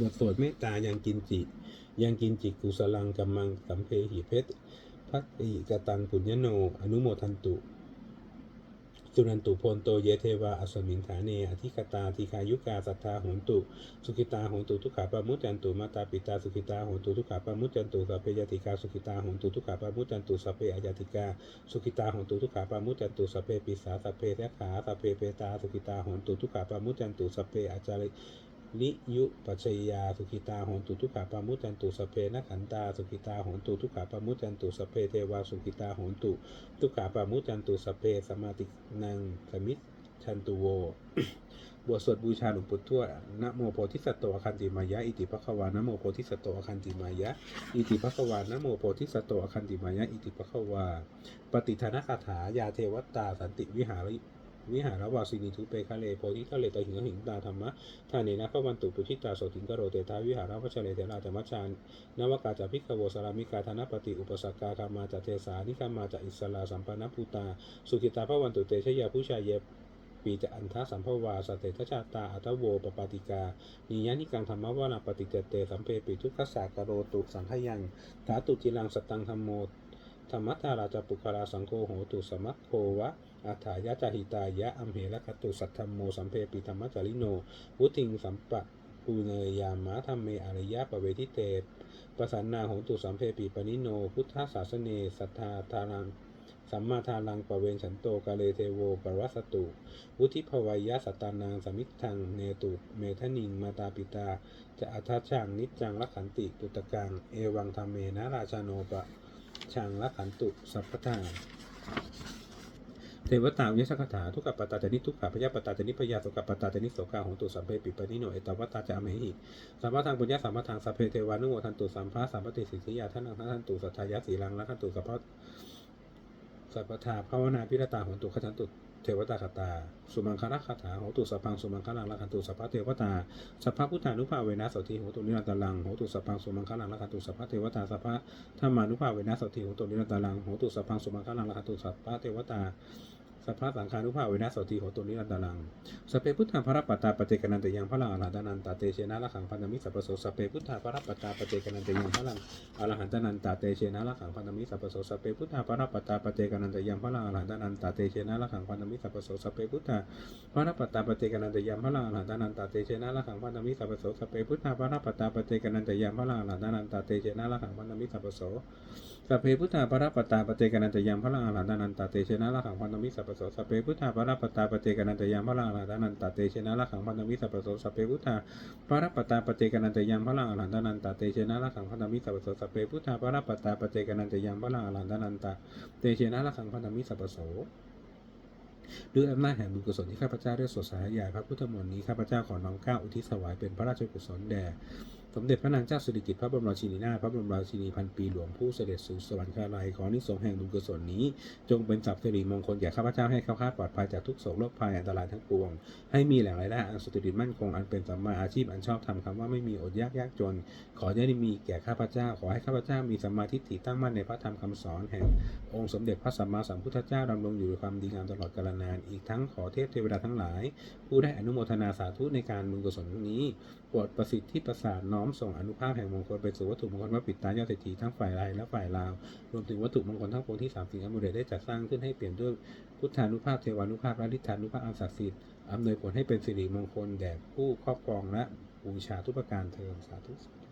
บทสวดเมตตายังกินจิยังกินจิกุสลังกัมมังสัมเพหิเพชพัตติกตังปุญญโน อนุโมทันตุ สุนันตุพนโตเยเทวาอสมิงฐาเนอธิคตาทีคายุกาสัทธาโหนตุ สุขิตาโหนตุทุกขาปะมุจจันตุมาตาปิตาสุขิตาโหนตุทุกขาปะมุจจันตุสัพเพยติกาสุขิตาโหนตุทุกขาปะมุจจันตุสัพเพอายติกาสุขิตาโหนตุทุกขาปะมุจจันตุสัพเพปิสาสัพเพเทขาสัพเพเปตาสุขิตาโหนตุทุกขาปะมุจจันตุสัพเพอาจาริ ลิยุปัจจยาสุขิตาหนตุทุกขาปะมุจันตุสเพนักขันตาสุขิตาหนตุทุกขาปะมุจันตุสเพเทวาสุขิตาหนตุทุกขาปะมุจันตุสเพสมาตินังสมิชันตุโวบทสวดบูชาหลวงปู่ทวดนะโมโพธิสัตว์คันติมายะ อิติภควานะโมโพธิสัตว์คันติมายะ อิติภควานะโมโพธิสัตว์โตอคันติมายะ อิติภควา ปฏิทานคาถา ยาเทวตา สันติวิหาร วิหารวาสินีทุเปคะเลโพธิทะเลตหิงหิงตาธรรมะทาเนนะพระวันตุปุชิตาโสติงกโรเตทาวิหารวัชเลเทราธรรมชานนวกาจาพิกโวสารามิกาธนปฏิอุปสักกาคามาจเทสานิคามาจาอิสลาสัมปนภูตา สุขิตาพระวันตุเตชยาผู้ชายเยปีจะอันทะสัมภวาสเตทชาตาอัตโวปปาติกา นิยานิกังธรรมวานาปฏิเจเตสัมเพปิทุกขสากโรตุสังขยังถาตุจิลังสตังธรรมโมธรรมัทาราจปุคาราสังโฆโหตุสมัคโควะ อาถายะจาหิตายะอัมเหระคตุสัทธรมโมสัมเพปิธรรมจาริโนวุติงสัมปะปูเนยยามะธรรมเมอริยะปะเวทิเตปสันนาโหตุสัมเพปิปนิโน พุทธศาสเนสัทธาทานังสัมมาทารังปะเวนฉันโตกาเลเทโวปรัสตุ วุธิภวัยยะสตานางสมิทังเนตุ เมทนิงมาตาปิตา จะอัทชังนิจังลักขันติปุตตกัง เอวังธรรมเมนะราชาโนปะชังลักขันตุสัพพทา เทวตาวิยสคถาทุกขปตาจนิทุกขพยาปตาจนิพยาสุขปตาจนิโสกาหงตุสัมเพปิปนิโนเอตวัตตาจะอเมหิสัมปทางปุญญาสัมปทางสัพเพเทวานุโมทันตุสัมภาสัมปติสิทธิยาท่านังท่านตุสัทธายะสีลังละขันตุสัพพสัพพทาภาวนาพิรตาโหงตุขจันตุ เทวตาคตา สุมังคละคาถาโหตุสัพพังสุมังคลังละคันตุสัพพะเทวตา สัพพะพุทธานุภาเวนะสติโหตุนิรันตลังโหตุสัพพังสุมังคลังละคันตุสัพพะเทวตาสัพพะธรรมานุภาเวนะสติโหตุนิรันตลังโหตุสัพพังสุมังคลังละคันตุสัพพะเทวตา สัพพะสังฆานุภาเวนะสติโหตุนิรันตลังสเพพุทธาภรปัตตาปเจกนันตยังพระลังอรหันตนันตาเตเชนะละขังพันธมิสัพพโสสเพพุทธาภรปัตตาปเจกนันตยังพระลังอรหันตนันตาเตเชนะละขังพันธมิสัพพโสสเปพุทธาปรปัตตาปเจกนันตยังพระลังอรหันตนันตาเตเชนะละขังพันธมิสัพพโสสเปพุทธาปรปัตตาปเจกนันตยังพระลังอรหันตนันตาเตเชนะละขังพันธมิสัพพโสสเปพุทธาปรปัตตาปเจกนันตยังพระลังอรหันตนันตาเตเชนะละขังพันธมิสัพพโสสเพพุทธาปรปัตตาปเจกนันตยังพระลังอรหันตนันตาเตเชนะละขังพันธมิสัพพโสสัพเพพุทธาปรปัตตาปเจกนันตยังพระลังอรหันตนันตเตชนะละขังพันธมิสัพโสสัพเพพุทธาปรปัตตาปเจกนันตยังพระลังอรหันตนันตเตชนะละขังพันธมิสัพโสสัพเพพุทธาปรปัตตาปเจกนันตยังพระลังอรหันตนันตเตชนะละขังพันธมิสัพโสด้วยอำนาจแห่งบุญกุศลที่ข้าพเจ้าได้สวดสาธยายพระพุทธมนต์นี้ข้าพเจ้าขอน้อมเก้าอุทิศถวายเป็นพระราชกุศลแด่ สมเด็จพระนางเจ้าสิริกิติ์พระบรมราชินีนาถพระบรมราชินีพันปีหลวงผู้เสด็จสู่สวรรคาลัยขอนิสงแห่งบุญกุศลนี้ จงเป็นสัพสิริมงคลแก่ข้าพเจ้าให้แคล้วคลาปลอดภัยจากทุกโศกโรคภัยอันตรายทั้งปวง ให้มีแหล่งรายได้อันสุจริตมั่นคงอันเป็นสัมมาอาชีพอันชอบธรรมคำว่าไม่มีอดยากยากจน ขอได้มีแก่ข้าพเจ้า ขอให้ข้าพเจ้ามีสัมมาทิฏฐิตั้งมั่นในพระธรรมคำสอนแห่ง องค์สมเด็จพระสัมมาสัมพุทธเจ้าดำรงอยู่ด้วยความดีงามตลอดกาลนาน อีกทั้งขอเทพเทวดาทั้งหลาย ผู้ได้อนุโมทนาสาธุในการบุญกุศลนี้โปรดประสิทธิประสานน้อมอมส่งอนุภาพแห่งมงคลไปสู่วัตถุมงคลว่าปิดตายอดเศรษฐีทั้งฝ่ายไทยและฝ่ายลาว รวมถึงวัตถุมงคลทั้งปวงที่สามสิ่งอมุเดได้จัดสร้างขึ้นให้เปลี่ยนด้วยพุทธานุภาพเทวานุภาพและฤทธานุภาพอันศักดิ์สิทธิ์อำนวยผลให้เป็นสิริมงคลแด่ผู้ครอบครองและบูชาทุกประการเทอมสาธุสาธุ